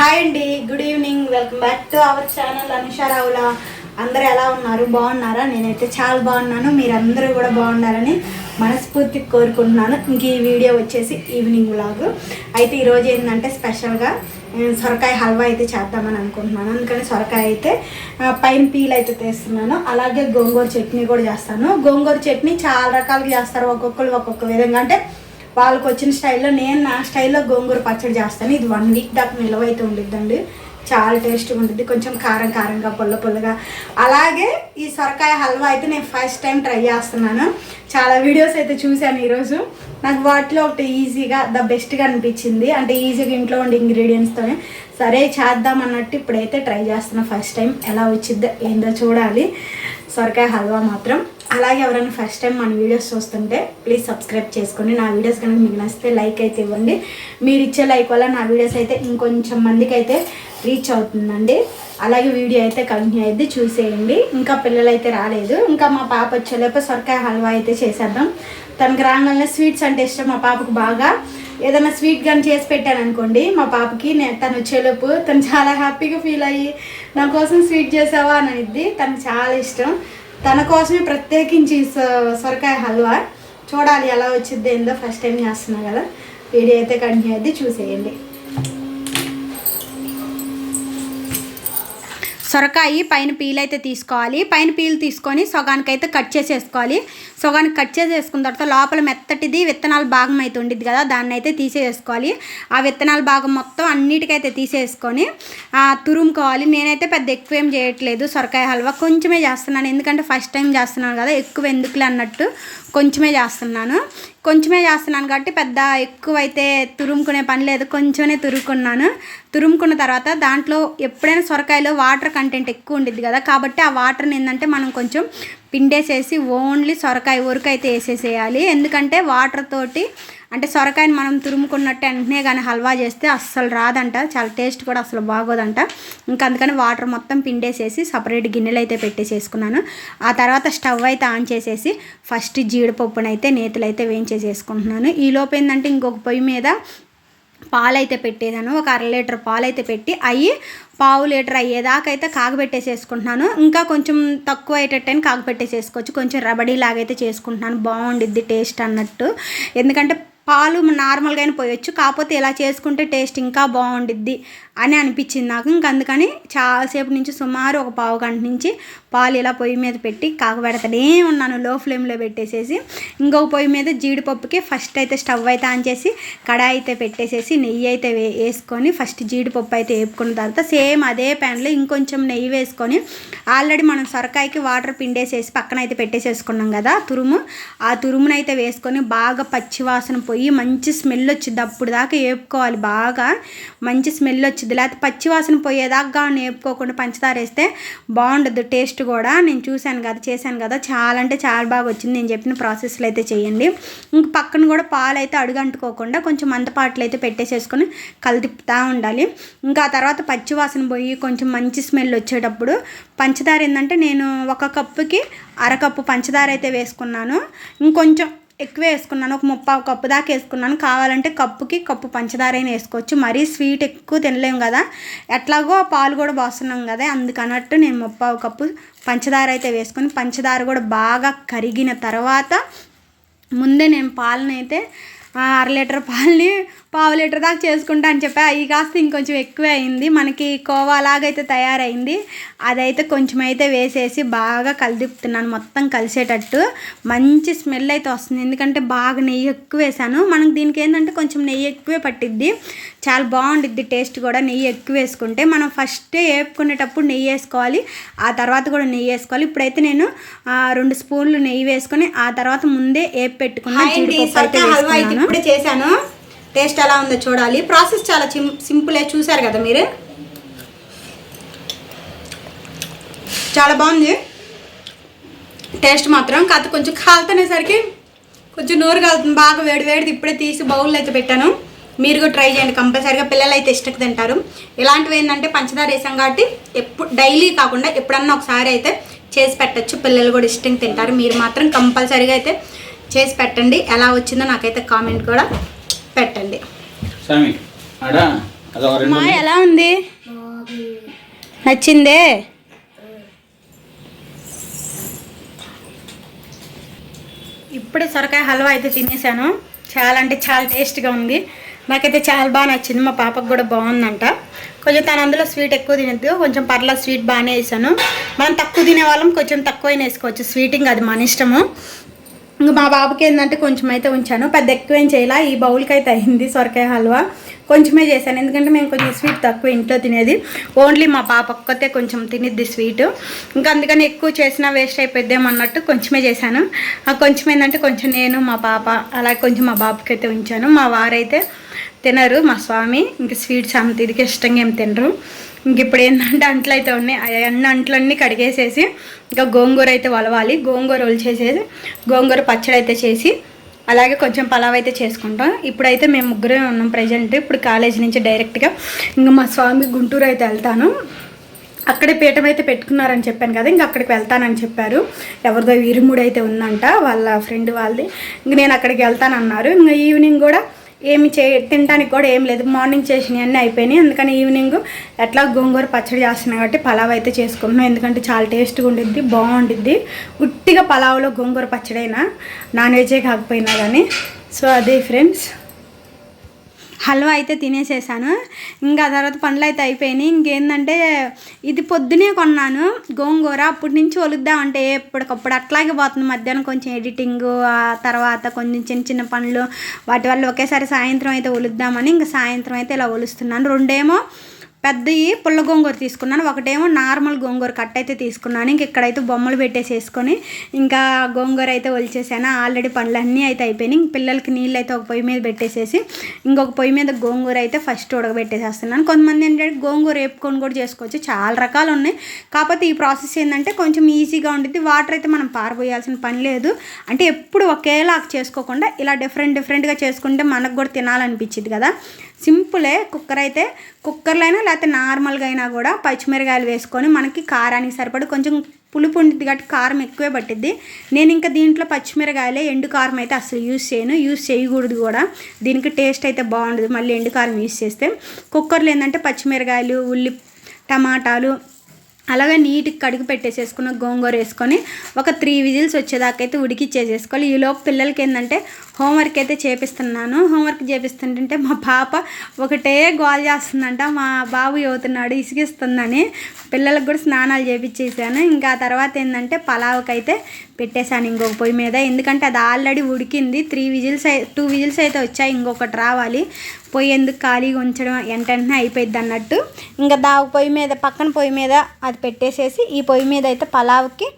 Hi అండి good evening welcome back to our channel Anusha Ravula. అందరూ ఎలా ఉన్నారు? బాగున్నారా? నేనైతే చాలా బాగున్నాను మీరందరూ కూడా బాగున్నారని మనస్ఫూర్తి కోరుకుంటున్నాను. ఇంక ఈ వీడియో వచ్చేసి ఈవినింగ్ వ్లాగ్. అయితే ఈరోజు ఏంటంటే స్పెషల్గా సొరకాయ హల్వా అయితే చేద్దామని అనుకుంటున్నాను. అందుకని సొరకాయ అయితే పైన పీల్ అయితే తీస్తున్నాను. అలాగే గోంగూర చట్నీ కూడా చేస్తాను. గోంగూర చట్నీ చాలా రకాలుగా చేస్తారు ఒక్కొక్కరు ఒక్కొక్క విధంగా. అంటే వాళ్ళకి వచ్చిన స్టైల్లో నేను నా స్టైల్లో గోంగూర పచ్చడి చేస్తాను. ఇది వన్ వీక్ దాకా నిలవ అయితే ఉండిద్దండి. చాలా టేస్ట్గా ఉంటుంది కొంచెం కారం కారంగా పుల్ల పుల్లగా. అలాగే ఈ సొరకాయ హల్వా అయితే నేను ఫస్ట్ టైం ట్రై చేస్తున్నాను. చాలా వీడియోస్ అయితే చూశాను ఈరోజు. నాకు వాటిలో ఒకటి ఈజీగా ద బెస్ట్గా అనిపించింది. అంటే ఈజీగా ఇంట్లో ఉండే ఇంగ్రీడియంట్స్తోనే సరే చేద్దాం అన్నట్టు ఇప్పుడైతే ట్రై చేస్తున్నా. ఫస్ట్ టైం ఎలా వచ్చిద్దో ఏందో చూడాలి. సొరకాయ హల్వా మాత్రం. అలాగే ఎవరైనా ఫస్ట్ టైం మన వీడియోస్ చూస్తుంటే ప్లీజ్ సబ్స్క్రైబ్ చేసుకోండి నా వీడియోస్ కనుక మీకు నచ్చితే లైక్ అయితే ఇవ్వండి. మీరు ఇచ్చే లైక్ వల్ల నా వీడియోస్ అయితే ఇంకొంచెం మందికి అయితే రీచ్ అవుతుందండి. అలాగే వీడియో అయితే కంటిన్యూ అయితే చూసేయండి. ఇంకా పిల్లలు అయితే రాలేదు. ఇంకా మా పాప వచ్చేలోపు సొరకాయ హల్వా అయితే చేసేద్దాం. తనకు రాగానే స్వీట్స్ అంటే ఇష్టం మా పాపకు బాగా. ఏదైనా స్వీట్ కానీ చేసి పెట్టాను అనుకోండి మా పాపకి నేను తను వచ్చేలోపు తను చాలా హ్యాపీగా ఫీల్ అయ్యి నా కోసం స్వీట్ చేసావా అని అనిద్ది. తనకు చాలా ఇష్టం. తన కోసమే ప్రత్యేకించి సొ- సొరకాయ హల్వా. చూడాలి ఎలా వచ్చింది ఏందో ఫస్ట్ టైం చేస్తున్నా కదా. వీడియో అయితే కంటిన్యూ అయితే చూసేయండి. సొరకాయ పైన పీల్ అయితే తీసుకోవాలి. పైన పీల్ తీసుకొని సగానికి కట్ చేసేసుకోవాలి. సగానికి కట్ చేసేసుకున్న తర్వాత లోపల మెత్తటిది విత్తనాల భాగం అయితే ఉండిద్ది కదా దాన్ని అయితే తీసేసుకోవాలి ఆ విత్తనాల భాగం మొత్తం అన్నిటికైతే తీసేసుకొని తురుముకోవాలి. నేనైతే పెద్ద ఎక్కువ ఏం చేయట్లేదు సొరకాయ హల్వా. కొంచెమే చేస్తున్నాను. ఎందుకంటే ఫస్ట్ టైం చేస్తున్నాను కదా ఎక్కువ ఎందుకులే అన్నట్టు. కొంచెమే చేస్తున్నాను. కొంచెమే చేస్తున్నాను కాబట్టి పెద్ద ఎక్కువైతే తురుముకునే పని లేదు. కొంచెమే తురుముకున్నాను. తురుముకున్న తర్వాత దాంట్లో ఎప్పుడైనా సొరకాయలో వాటర్ కంటెంట్ ఎక్కువ ఉండిద్ది కదా. కాబట్టి ఆ వాటర్ని ఏంటంటే మనం కొంచెం పిండేసేసి ఓన్లీ సొరకాయ ఉరకు వేసేసేయాలి. ఎందుకంటే వాటర్ తోటి అంటే సొరకాయని మనం తురుముకున్నట్టు వెంటనే కానీ హల్వా చేస్తే అస్సలు రాదంట. చాలా టేస్ట్ కూడా అసలు బాగోదంట. ఇంకా అందుకని వాటర్ మొత్తం పిండేసేసి సపరేట్ గిన్నెలు అయితే పెట్టేసేసుకున్నాను. ఆ తర్వాత స్టవ్ అయితే ఆన్ చేసేసి ఫస్ట్ జీడిపప్పునైతే నేతులు అయితే వేయించేసేసుకుంటున్నాను. ఈ లోపు ఏంటంటే ఇంకొక పొయ్యి మీద పాలైతే పెట్టేదాను. ఒక అర లీటర్ పాలైతే పెట్టి అవి పావు లీటర్ అయ్యేదాకైతే అయితే కాగబెట్టేసేసుకుంటున్నాను. ఇంకా కొంచెం తక్కువ అయ్యేటట్టని కాగబెట్టేసేసుకోవచ్చు. కొంచెం రబడీ లాగైతే చేసుకుంటున్నాను. బాగుండిద్ది టేస్ట్ అన్నట్టు. ఎందుకంటే పాలు నార్మల్గానే పోయొచ్చు. కాకపోతే ఇలా చేసుకుంటే టేస్ట్ ఇంకా బాగుండిద్ది. అని అనిపించింది నాకు. ఇంక అందుకని చాలాసేపు నుంచి సుమారు ఒక పావు గంట నుంచి పాలు ఇలా పొయ్యి మీద పెట్టి కాకపెడతనే. ఉన్నాను లో ఫ్లేమ్లో పెట్టేసేసి ఇంకొక పొయ్యి మీద జీడిపప్పుకి ఫస్ట్ అయితే స్టవ్ అయితే ఆన్ చేసి కడాయి అయితే పెట్టేసేసి నెయ్యి అయితే వే వేసుకొని ఫస్ట్ జీడిపప్పు అయితే వేపుకున్న తర్వాత సేమ్ అదే ప్యాన్లో ఇంకొంచెం నెయ్యి వేసుకొని ఆల్రెడీ మనం సొరకాయకి వాటర్ పిండేసేసి పక్కన అయితే పెట్టేసేసుకున్నాం కదా తురుము. ఆ తురుమునైతే వేసుకొని బాగా పచ్చివాసన పోయి మంచి స్మెల్ వచ్చింది అప్పుడు దాకా వేపుకోవాలి బాగా. మంచి స్మెల్ వచ్చింది లేకపోతే పచ్చివాసన పోయేదాకా నేర్పుకోకుండా పంచదార వేస్తే బాగుండదు. టేస్ట్ కూడా నేను చూశాను కదా చేశాను కదా. చాలా అంటే చాలా బాగా వచ్చింది. నేను చెప్పిన ప్రాసెస్లో అయితే చేయండి. ఇంక పక్కన కూడా పాలు అయితే అడుగంటుకోకుండా కొంచెం మందపాట్లు అయితే పెట్టేసేసుకొని కలిపితా ఉండాలి. ఇంకా ఆ తర్వాత పచ్చివాసన పోయి కొంచెం మంచి స్మెల్ వచ్చేటప్పుడు పంచదార ఏంటంటే నేను ఒక కప్పుకి అరకప్పు పంచదార అయితే వేసుకున్నాను. ఇంకొంచెం ఎక్కువ వేసుకున్నాను. ఒక ముప్పావు కప్పు దాకా వేసుకున్నాను. కావాలంటే కప్పుకి కప్పు పంచదార అయినా వేసుకోవచ్చు. మరీ స్వీట్ ఎక్కువ తినలేము కదా. ఎట్లాగో పాలు కూడా పోస్తున్నాం కదా. అందుకన్నట్టు నేను ముప్పావు కప్పు పంచదార అయితే వేసుకొని పంచదార కూడా బాగా కరిగిన తర్వాత ముందే నేను పాలనైతే అర లీటర్ పాలని పావు లీటర్ దాకా చేసుకుంటా అని చెప్పా. అవి కాస్త ఇంకొంచెం ఎక్కువే అయింది. మనకి కోవా లాగైతే తయారైంది. అదైతే కొంచెం అయితే వేసేసి బాగా కలిదిపుతున్నాను. మొత్తం కలిసేటట్టు మంచి స్మెల్ అయితే వస్తుంది. ఎందుకంటే బాగా నెయ్యి ఎక్కువ వేసాను. మనకు దీనికి ఏంటంటే కొంచెం నెయ్యి ఎక్కువే పట్టిద్ది. చాలా బాగుండిద్ది టేస్ట్ కూడా. నెయ్యి ఎక్కువ వేసుకుంటే మనం ఫస్ట్ వేపుకునేటప్పుడు నెయ్యి వేసుకోవాలి. ఆ తర్వాత కూడా నెయ్యి వేసుకోవాలి. ఇప్పుడైతే నేను రెండు స్పూన్లు నెయ్యి వేసుకొని ఆ తర్వాత ముందే వేపు పెట్టుకున్న జీడిపప్పు అయితే వేసుకున్నాను. ఇప్పుడే చేశాను. టేస్ట్ ఎలా ఉందో చూడాలి. ప్రాసెస్ చాలా సింపులే చూసారు కదా మీరు? చాలా బాగుంది. టేస్ట్ మాత్రం. కాదు కొంచెం కాలుతునేసరికి కొంచెం నోరు కాలుతుంది. బాగా వేడి వేడిది ఇప్పుడే తీసి బౌల్లో అయితే పెట్టాను. మీరు కూడా ట్రై చేయండి. కంపల్సరీగా పిల్లలు అయితే ఇష్టంగా తింటారు. ఇలాంటివి ఏంటంటే పంచదార వేసాం కాబట్టి ఎప్పుడు డైలీ కాకుండా ఎప్పుడన్నా ఒకసారి అయితే చేసి పెట్టచ్చు. పిల్లలు కూడా ఇష్టంగా తింటారు. మీరు మాత్రం కంపల్సరీగా అయితే చేసి పెట్టండి. ఎలా వచ్చిందో నాకైతే కామెంట్ కూడా పెట్టండి. మా ఎలా ఉంది? నచ్చిందే? ఇప్పుడే సొరకాయ హల్వా అయితే తినేసాను. చాలా అంటే చాలా టేస్ట్గా ఉంది. నాకైతే చాలా బాగా నచ్చింది. మా పాపకు కూడా బాగుందంట. కొంచెం తను అందులో స్వీట్ ఎక్కువ తినద్దు. కొంచెం పర్లా స్వీట్ బాగానే వేసాను. మనం తక్కువ తినే వాళ్ళం కొంచెం తక్కువ వేసుకోవచ్చు. స్వీటింగ్ అది మన ఇష్టము. ఇంకా మా బాబుకి ఏంటంటే కొంచెం అయితే ఉంచాను. పెద్ద ఎక్కువ ఏం చేయాల. ఈ బౌల్కి అయితే అయింది సొరకాయ హల్వా. కొంచెమే చేశాను. ఎందుకంటే మేము కొంచెం స్వీట్ తక్కువ ఇంట్లో తినేది. ఓన్లీ మా పాప ఒక్కతే కొంచెం తినిద్ది స్వీట్ ఇంకా అందుకని ఎక్కువ చేసినా వేస్ట్ అయిపోద్దాం అన్నట్టు కొంచెమే చేశాను. ఆ కొంచెం ఏంటంటే కొంచెం నేను మా పాప అలాగే కొంచెం మా బాబుకి అయితే ఉంచాను. మా వారైతే తినరు. మా స్వామి ఇంక స్వీట్స్ అంత ఇదికి ఇష్టంగా ఏం తినరు. ఇంక ఇప్పుడు ఏంటంటే అంట్లు అయితే ఉన్నాయి. అన్ని అంట్లన్నీ కడిగేసేసి ఇంకా గోంగూర అయితే వలవాలి. గోంగూర ఒలిచేసేసి గోంగూర పచ్చడి అయితే చేసి అలాగే కొంచెం పలావ్ అయితే చేసుకుంటాం. ఇప్పుడైతే మేము ముగ్గురే ఉన్నాం ప్రజెంట్. ఇప్పుడు కాలేజీ నుంచి డైరెక్ట్గా ఇంకా మా స్వామి గుంటూరు అయితే వెళ్తాను. అక్కడే పీఠం అయితే పెట్టుకున్నారని చెప్పాను కదా ఇంకా అక్కడికి వెళ్తానని చెప్పారు. ఎవరిదో ఇరుముడు అయితే ఉందంట వాళ్ళ ఫ్రెండ్ వాళ్ళది. ఇంక నేను అక్కడికి వెళ్తానన్నారు. ఇంకా ఈవినింగ్ కూడా ఏమి చే తినడానికి కూడా ఏం లేదు. మార్నింగ్ చేసినవి అన్నీ అయిపోయినాయి. అందుకని ఈవినింగ్ ఎట్లా గోంగూర పచ్చడి చేస్తున్నాయి కాబట్టి పలావ్ అయితే చేసుకుంటున్నాం. ఎందుకంటే చాలా టేస్ట్గా ఉండిద్ది బాగుండిద్ది. ఉట్టిగా పలావ్లో గోంగూర పచ్చడి అయినా నాన్ వెజే కాకపోయినా కానీ సో అదే ఫ్రెండ్స్. హల్వా అయితే తినేసేసాను. ఇంకా ఆ తర్వాత పనులు అయితే అయిపోయినాయి. ఇంకేందంటే ఇది పొద్దునే కొన్నాను గోంగూర. అప్పటి నుంచి వలుద్దామంటే ఎప్పటికప్పుడు అట్లాగే పోతుంది. మధ్యాహ్నం కొంచెం ఎడిటింగ్ ఆ తర్వాత కొంచెం చిన్న చిన్న పనులు వాటి వల్ల ఒకేసారి సాయంత్రం అయితే ఒలుద్దామని ఇంకా సాయంత్రం అయితే ఇలా ఒలుస్తున్నాను. రెండేమో పెద్దవి పుల్ల గోంగూర తీసుకున్నాను. ఒకటేమో నార్మల్ గోంగూర కట్ అయితే తీసుకున్నాను. ఇంక ఇక్కడైతే బొమ్మలు పెట్టేసేసుకొని ఇంకా గోంగూర అయితే ఒలిచేసాను. ఆల్రెడీ పనులన్నీ అయితే అయిపోయినాయి. ఇంక పిల్లలకి నీళ్ళు అయితే ఒక పొయ్యి మీద పెట్టేసేసి ఇంకొక పొయ్యి మీద గోంగూర అయితే ఫస్ట్ ఉడకబెట్టేసేస్తున్నాను. కొంతమంది ఏంటంటే గోంగూర వేపుకొని కూడా చేసుకోవచ్చు. చాలా రకాలు ఉన్నాయి. కాకపోతే ఈ ప్రాసెస్ ఏంటంటే కొంచెం ఈజీగా ఉంటుంది వాటర్ అయితే మనం పారబోయాల్సిన పని లేదు. అంటే ఎప్పుడు ఒకేలా చేసుకోకుండా ఇలా డిఫరెంట్ డిఫరెంట్గా చేసుకుంటే మనకు కూడా తినాలనిపించింది కదా. సింపులే కుక్కర్ అయితే కుక్కర్లో అయినా లేకపోతే నార్మల్గా అయినా కూడా పచ్చిమిరకాయలు వేసుకొని మనకి కారానికి సరిపడి కొంచెం పులుపు ఉంటుంది కాబట్టి కారం ఎక్కువే పట్టిద్ది. నేను ఇంకా దీంట్లో పచ్చిమిరకాయలే ఎండు కారం అయితే అసలు యూజ్ చేయను. యూస్ చేయకూడదు కూడా. దీనికి టేస్ట్ అయితే బాగుండదు. మళ్ళీ ఎండు కారం యూస్ చేస్తే కుక్కర్లో ఏంటంటే పచ్చిమిరకాయలు ఉల్లి టమాటాలు అలాగే నీట్గా కడిగి పెట్టేసేసుకున్న గోంగూర వేసుకొని ఒక త్రీ విజిల్స్ వచ్చేదాకా అయితే ఉడికిచ్చేసేసుకోవాలి ఈలోపు పిల్లలకి ఏంటంటే హోంవర్క్ అయితే చేపిస్తున్నాను. హోంవర్క్ చేపిస్తుంటే మా పాప ఒకటే గోల్ చేస్తుందంట. మా బాబు అవుతున్నాడు ఇసిగిస్తుందని పిల్లలకు కూడా స్నానాలు చేపించేసాను ఇంకా తర్వాత ఏంటంటే పలావ్కి అయితే పెట్టేశాను ఇంకొక పొయ్యి మీద. ఎందుకంటే అది ఆల్రెడీ ఉడికింది. త్రీ విజిల్స్ టూ విజిల్స్ అయితే వచ్చాయి ఇంకొకటి రావాలి. పొయ్యి ఎందుకు ఖాళీగా ఉంచడం వెంటనే అయిపోయింది అన్నట్టు. ఇంకా దా పొయ్యి మీద పక్కన పొయ్యి మీద అది పెట్టేసేసి ఈ పొయ్యి మీద అయితే పలావ్కి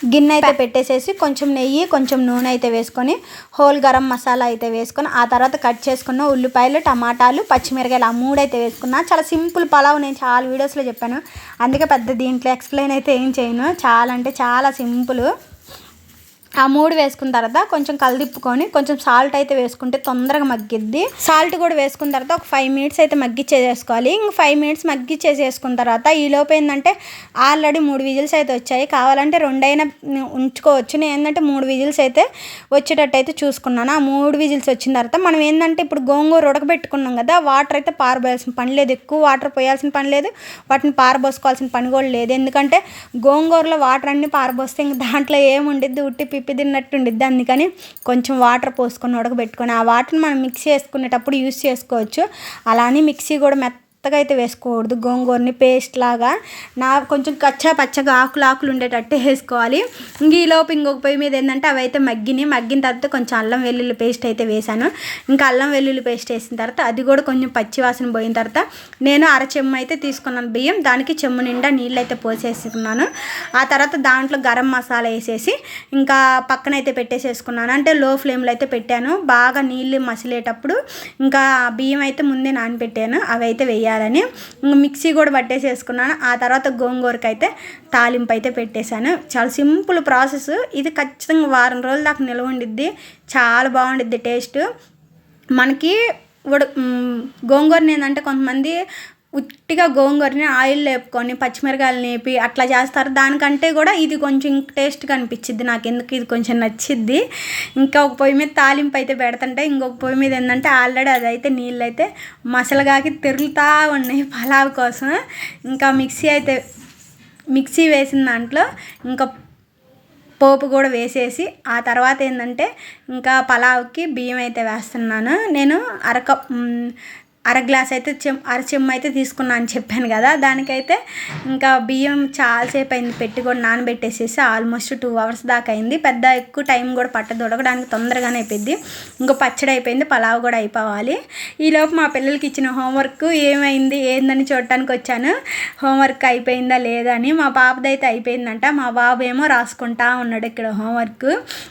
గిన్నె అయితే పెట్టేసేసి కొంచెం నెయ్యి కొంచెం నూనె అయితే వేసుకొని హోల్ గరం మసాలా అయితే వేసుకొని ఆ తర్వాత కట్ చేసుకున్న ఉల్లిపాయలు టమాటాలు పచ్చిమిరకాయలు ఆ మూడు అయితే వేసుకున్నా. చాలా సింపుల్ పలావ్ నేను చాలా వీడియోస్లో చెప్పాను. అందుకే పెద్ద దీంట్లో ఎక్స్ప్లెయిన్ అయితే ఏం చేయను. చాలా అంటే చాలా సింపుల్. ఆ మూడు వేసుకున్న తర్వాత కొంచెం కలదిప్పుకొని కొంచెం సాల్ట్ అయితే వేసుకుంటే తొందరగా మగ్గిద్ది. సాల్ట్ కూడా వేసుకున్న తర్వాత ఒక ఫైవ్ మినిట్స్ అయితే మగ్గిచ్చేసేసుకోవాలి. ఇంక ఫైవ్ మినిట్స్ మగ్గిచ్చేసేసుకున్న తర్వాత ఈ లోపు ఏంటంటే ఆల్రెడీ మూడు విజిల్స్ అయితే వచ్చాయి. కావాలంటే రెండైనా ఉంచుకోవచ్చు. నేను ఏంటంటే మూడు విజిల్స్ అయితే వచ్చేటట్టు అయితే చూసుకున్నాను. ఆ మూడు విజిల్స్ వచ్చిన తర్వాత మనం ఏంటంటే ఇప్పుడు గోంగూర ఉడకబెట్టుకున్నాం కదా వాటర్ అయితే పారబోయాల్సిన పని లేదు. ఎక్కువ వాటర్ పోయాల్సిన పని లేదు. వాటిని పారబోసుకోవాల్సిన పని కూడా లేదు. ఎందుకంటే గోంగూరలో వాటర్ అన్ని పారబోస్తే ఇంక దాంట్లో ఏముండిద్ది? ఉట్టి పిప్పి తిన్నట్టు ఉండిద్ది అందుకని కొంచెం వాటర్ పోసుకొని ఉడకబెట్టుకొని ఆ వాటర్ని మనం మిక్సీ చేసుకునేటప్పుడు యూస్ చేసుకోవచ్చు. అలా అని మిక్సీ కూడా మెత్త మెత్తగా అయితే వేసుకోకూడదు. గోంగూరని పేస్ట్ లాగా నా కొంచెం కచ్చా పచ్చగా ఆకులు ఆకులు ఉండేటట్టు వేసుకోవాలి. ఇంక ఈ లోపు ఇంకొక పొయ్యి మీద ఏంటంటే అవి అయితే మగ్గినాయి. మగ్గిన తర్వాత కొంచెం అల్లం వెల్లుల్లి పేస్ట్ అయితే వేసాను ఇంకా అల్లం వెల్లుల్లి పేస్ట్ వేసిన తర్వాత అది కూడా కొంచెం పచ్చి వాసన పోయిన తర్వాత నేను అర చెమ్ము అయితే తీసుకున్నాను బియ్యం. దానికి చెమ్ము నిండా నీళ్ళు అయితే పోసేసుకున్నాను. ఆ తర్వాత దాంట్లో గరం మసాలా వేసేసి ఇంకా పక్కన అయితే పెట్టేసేసుకున్నాను. అంటే లో ఫ్లేమ్లో అయితే పెట్టాను. బాగా నీళ్ళు మసిలేటప్పుడు ఇంకా బియ్యం అయితే ముందే నానబెట్టాను. అవి అయితే వేయాలని మిక్సీ కూడా పట్టేసేసుకున్నాను. ఆ తర్వాత గోంగూరకి అయితే తాలింపు అయితే పెట్టేశాను. చాలా సింపుల్ ప్రాసెస్. ఇది ఖచ్చితంగా వారం రోజుల దాకా నిల్వ ఉండిద్ది. చాలా బాగుండిద్ది టేస్ట్. మనకి ఉడ గోంగూరని ఏంటంటే కొంతమంది ఉట్టిగా గోంగూరని ఆయిల్ లేపుకొని పచ్చిమిరకాయలు నేపి అట్లా చేస్తారు. దానికంటే కూడా ఇది కొంచెం టేస్ట్గా అనిపించింది నాకు. ఎందుకు ఇది కొంచెం నచ్చిద్ది? ఇంకా ఒక పొయ్యి మీద తాలింపు అయితే పెడుతుంటే ఇంకొక పొయ్యి మీద ఏంటంటే ఆల్రెడీ అదైతే నీళ్ళు అయితే మసలుగాకి తిరుగుతూ ఉన్నాయి పలావ్ కోసం. ఇంకా మిక్సీ అయితే మిక్సీ వేసిన దాంట్లో ఇంకా పోపు కూడా వేసేసి ఆ తర్వాత ఏంటంటే ఇంకా పలావ్కి బియ్యం అయితే వేస్తున్నాను. నేను అరక అర గ్లాస్ అయితే చెమ్ అర చెమ్మ అయితే తీసుకున్నాను అని చెప్పాను కదా. దానికైతే ఇంకా బియ్యం చాలాసేపు అయింది పెట్టి కూడా నానబెట్టేసేసి ఆల్మోస్ట్ టూ అవర్స్ దాకా అయింది. పెద్ద ఎక్కువ టైం కూడా పట్టదు. ఉడకడానికి తొందరగానే అయిపోయింది. ఇంకో పచ్చడి అయిపోయింది. పలావ్ కూడా అయిపోవాలి. ఈలోపు మా పిల్లలకి ఇచ్చిన హోంవర్క్ ఏమైంది ఏందని చూడటానికి వచ్చాను. హోంవర్క్ అయిపోయిందా లేదా అని. మా బాబుది అయితే అయిపోయిందంట. మా బాబు ఏమో రాసుకుంటా ఉన్నాడు ఇక్కడ హోంవర్క్.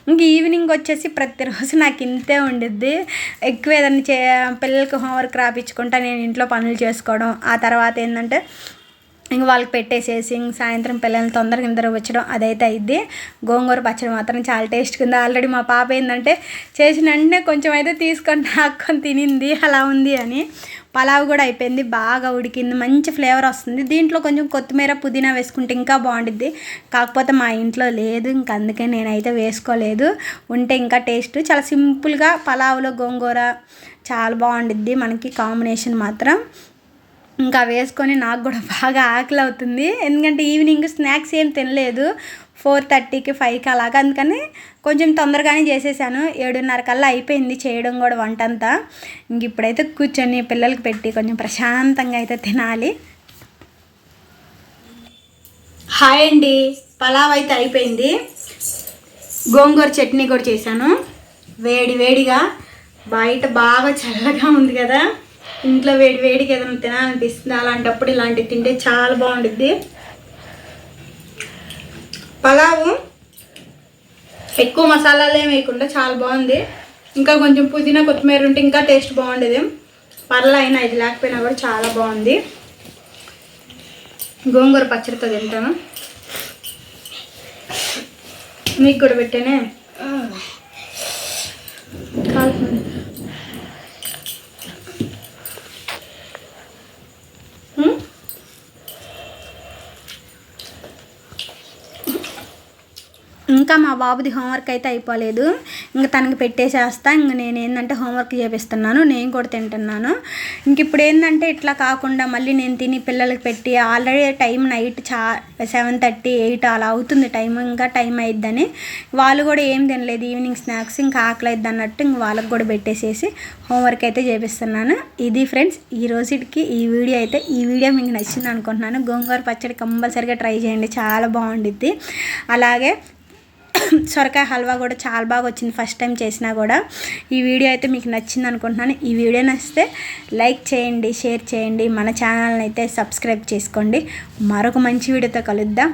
ఇంక ఈవినింగ్ వచ్చేసి ప్రతిరోజు నాకు ఇంతే ఉండిద్ది. ఎక్కువ ఏదైనా చే పిల్లలకి హోంవర్క్ రాపించుకుంటా నేను ఇంట్లో పనులు చేసుకోవడం. ఆ తర్వాత ఏంటంటే ఇంక వాళ్ళకి పెట్టేసేసి ఇంక సాయంత్రం పిల్లల్ని తొందరగా నిద్ర వచ్చడం అదైతే అయింది గోంగూర పచ్చడి మాత్రం చాలా టేస్ట్గా ఉంది. ఆల్రెడీ మా పాప ఏంటంటే చేసిన వెంటనే కొంచెం అయితే తీసుకొని నాకొని తినింది. అలా ఉంది అని. పలావ్ కూడా అయిపోయింది బాగా ఉడికింది మంచి ఫ్లేవర్ వస్తుంది. దీంట్లో కొంచెం కొత్తిమీర పుదీనా వేసుకుంటే ఇంకా బాగుండిద్ది. కాకపోతే మా ఇంట్లో లేదు ఇంక అందుకే నేనైతే వేసుకోలేదు. ఉంటే ఇంకా టేస్ట్ చాలా సింపుల్గా పలావ్లో గోంగూర చాలా బాగుండిద్ది మనకి కాంబినేషన్ మాత్రం. ఇంకా వేసుకొని నాకు కూడా బాగా ఆకలి అవుతుంది ఎందుకంటే ఈవినింగ్ స్నాక్స్ ఏం తినలేదు. ఫోర్ థర్టీకి ఫైవ్కి అలాగా. అందుకని కొంచెం తొందరగానే చేసేసాను. ఏడున్నర కల్లా అయిపోయింది చేయడం కూడా వంట అంతా ఇంక ఇప్పుడైతే కూర్చొని పిల్లలకి పెట్టి కొంచెం ప్రశాంతంగా అయితే తినాలి. హాయ్ అండి. పలావ్ అయితే అయిపోయింది. గోంగూర చట్నీ కూడా చేశాను. వేడి వేడిగా. బయట బాగా చల్లగా ఉంది కదా. ఇంట్లో వేడి వేడిగా ఏదైనా తినాలనిపిస్తుంది? అలాంటప్పుడు ఇలాంటివి తింటే చాలా బాగుంటుంది పలావు. ఎక్కువ మసాలాలు ఏమి వేయకుండా చాలా బాగుంది. ఇంకా కొంచెం పుదీనా కొత్తిమీర ఉంటే ఇంకా టేస్ట్ బాగుండేది. పర్ల అయినా ఇది లేకపోయినా కూడా చాలా బాగుంది. గోంగూర పచ్చడితో తింటాను. మీకు కూడా పెట్టానే. ఇంకా మా బాబుది హోంవర్క్ అయితే అయిపోలేదు. ఇంకా తనకి పెట్టేసేస్తా. ఇంక నేను ఏంటంటే హోంవర్క్ చేపిస్తున్నాను. నేను కూడా తింటున్నాను. ఇంక ఇప్పుడు ఏంటంటే ఇట్లా కాకుండా మళ్ళీ నేను తిని పిల్లలకి పెట్టి ఆల్రెడీ టైం నైట్ చా సెవెన్ థర్టీ ఎయిట్ అలా అవుతుంది టైం. ఇంకా టైం అయిద్దని వాళ్ళు కూడా ఏం తినలేదు. ఈవినింగ్ స్నాక్స్ ఇంకా ఆకలి అయిద్ది అన్నట్టు ఇంక వాళ్ళకి కూడా పెట్టేసేసి హోంవర్క్ అయితే చేపిస్తున్నాను. ఇది ఫ్రెండ్స్ ఈ రోజుకి ఈ వీడియో అయితే. ఈ వీడియో మీకు నచ్చింది అనుకుంటున్నాను. గోంగూర పచ్చడి కంపల్సరిగా ట్రై చేయండి. చాలా బాగుండిద్ది. అలాగే సొరకాయ హల్వా కూడా చాలా బాగా వచ్చింది ఫస్ట్ టైం చేసినా కూడా. ఈ వీడియో అయితే మీకు నచ్చింది అనుకుంటున్నాను. ఈ వీడియో నచ్చితే లైక్ చేయండి షేర్ చేయండి మన ఛానల్ని అయితే సబ్స్క్రైబ్ చేసుకోండి. మరొక మంచి వీడియోతో కలుద్దాం.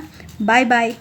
Bye bye.